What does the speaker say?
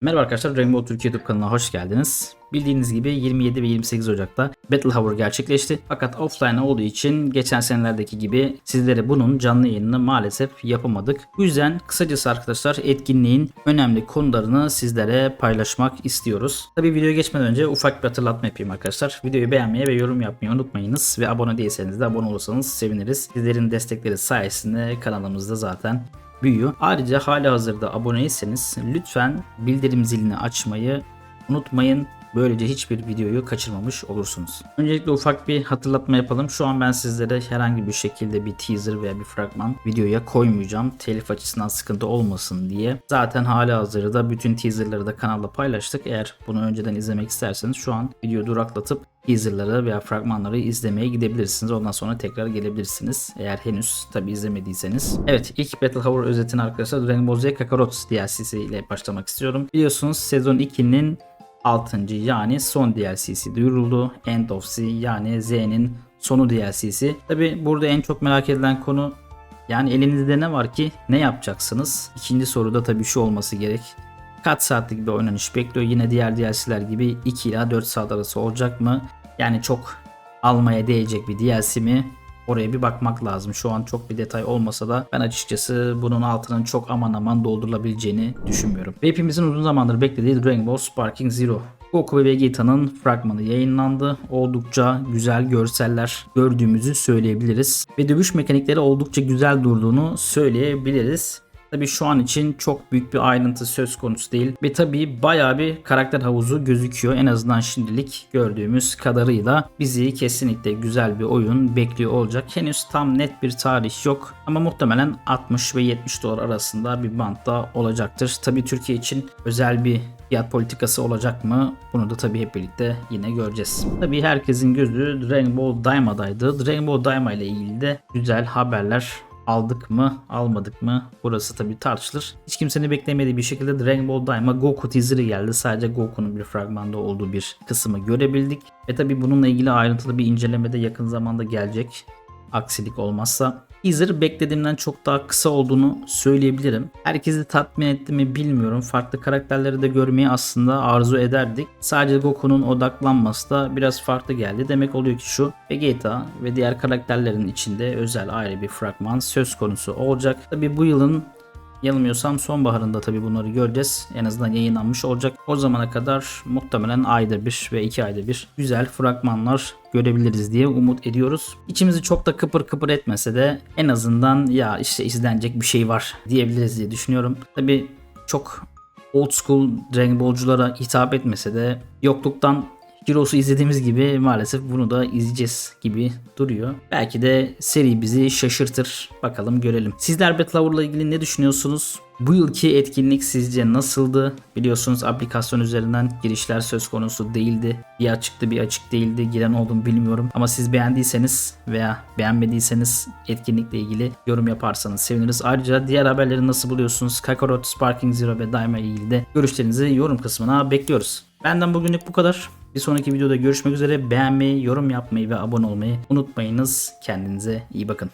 Merhaba arkadaşlar Rainbow Türkiye YouTube kanalına hoş geldiniz. Bildiğiniz gibi 27 ve 28 Ocak'ta Battle Hour gerçekleşti. Fakat offline olduğu için geçen senelerdeki gibi sizlere bunun canlı yayınını maalesef yapamadık. Bu yüzden kısacası arkadaşlar etkinliğin önemli konularını sizlere paylaşmak istiyoruz. Tabi videoya geçmeden önce ufak bir hatırlatma yapayım arkadaşlar. Videoyu beğenmeyi ve yorum yapmayı unutmayınız. Ve abone değilseniz de abone olursanız seviniriz. Sizlerin destekleri sayesinde kanalımızda zaten büyüyor. Ayrıca hali hazırda aboneyseniz lütfen bildirim zilini açmayı unutmayın. Böylece hiçbir videoyu kaçırmamış olursunuz. Öncelikle ufak bir hatırlatma yapalım. Şu an ben sizlere herhangi bir şekilde bir teaser veya bir fragman videoya koymayacağım. Telif açısından sıkıntı olmasın diye. Zaten hali hazırda bütün teaserları da kanalda paylaştık. Eğer bunu önceden izlemek isterseniz şu an videoyu duraklatıp teaserları veya fragmanları izlemeye gidebilirsiniz. Ondan sonra tekrar gelebilirsiniz. Eğer henüz tabi izlemediyseniz. Evet ilk Battle Hour özetini arkadaşlar Rainbow Z Kakarot DLC'si ile başlamak istiyorum. Biliyorsunuz sezon 2'nin 6. yani son DLC'si duyuruldu. End of Z yani Z'nin sonu DLC'si. Tabi burada en çok merak edilen konu yani elinizde ne var ki ne yapacaksınız? İkinci soruda tabi şu olması gerek. Kaç saatlik bir oynanış bekliyor? Yine diğer DLC'ler gibi 2 ila 4 saat arası olacak mı? Yani çok almaya değecek bir DLC mi? Oraya bir bakmak lazım. Şu an çok bir detay olmasa da ben açıkçası bunun altının çok aman aman doldurulabileceğini düşünmüyorum. Ve hepimizin uzun zamandır beklediği Rainbow Sparking Zero. Goku ve Vegeta'nın fragmanı yayınlandı. Oldukça güzel görseller gördüğümüzü söyleyebiliriz. Ve dövüş mekanikleri oldukça güzel durduğunu söyleyebiliriz. Tabi şu an için çok büyük bir ayrıntı söz konusu değil. Ve tabi bayağı bir karakter havuzu gözüküyor. En azından şimdilik gördüğümüz kadarıyla bizi kesinlikle güzel bir oyun bekliyor olacak. Henüz tam net bir tarih yok. Ama muhtemelen 60 ve 70 dolar arasında bir bantta olacaktır. Tabi Türkiye için özel bir fiyat politikası olacak mı? Bunu da tabii hep birlikte yine göreceğiz. Tabii herkesin gözü Rainbow Daima'daydı. Rainbow Daima ile ilgili de güzel haberler aldık mı almadık mı burası tabi tartışılır. Hiç kimsenin beklemediği bir şekilde Dragon Ball Daima Goku teaser'ı geldi. Sadece Goku'nun bir fragmanda olduğu bir kısmı görebildik. Ve tabi bununla ilgili ayrıntılı bir inceleme de yakın zamanda gelecek. Aksilik olmazsa. Teaser beklediğimden çok daha kısa olduğunu söyleyebilirim. Herkesi tatmin etti mi bilmiyorum. Farklı karakterleri de görmeyi aslında arzu ederdik. Sadece Goku'nun odaklanması da biraz farklı geldi. Demek oluyor ki şu Vegeta ve diğer karakterlerin içinde özel ayrı bir fragman söz konusu olacak. Tabi bu yılın Yanılmıyorsam sonbaharında tabii bunları göreceğiz. En azından yayınlanmış olacak. O zamana kadar muhtemelen ayda bir ve iki ayda bir güzel fragmanlar görebiliriz diye umut ediyoruz. İçimizi çok da kıpır kıpır etmese de en azından ya işte izlenecek bir şey var diyebiliriz diye düşünüyorum. Tabii çok old school Dragon Ball'culara hitap etmese de yokluktan Heroes'u izlediğimiz gibi maalesef bunu da izleyeceğiz gibi duruyor. Belki de seri bizi şaşırtır. Bakalım görelim. Sizler Battle Hour'la ilgili ne düşünüyorsunuz? Bu yılki etkinlik sizce nasıldı? Biliyorsunuz aplikasyon üzerinden girişler söz konusu değildi. Bir açıktı bir açık değildi. Giren oldu mu bilmiyorum. Ama siz beğendiyseniz veya beğenmediyseniz etkinlikle ilgili yorum yaparsanız seviniriz. Ayrıca diğer haberleri nasıl buluyorsunuz? Kakarot, Sparking Zero ve Daima ilgili de görüşlerinizi yorum kısmına bekliyoruz. Benden bugünlük bu kadar. Bir sonraki videoda görüşmek üzere. Beğenmeyi, yorum yapmayı ve abone olmayı unutmayınız. Kendinize iyi bakın.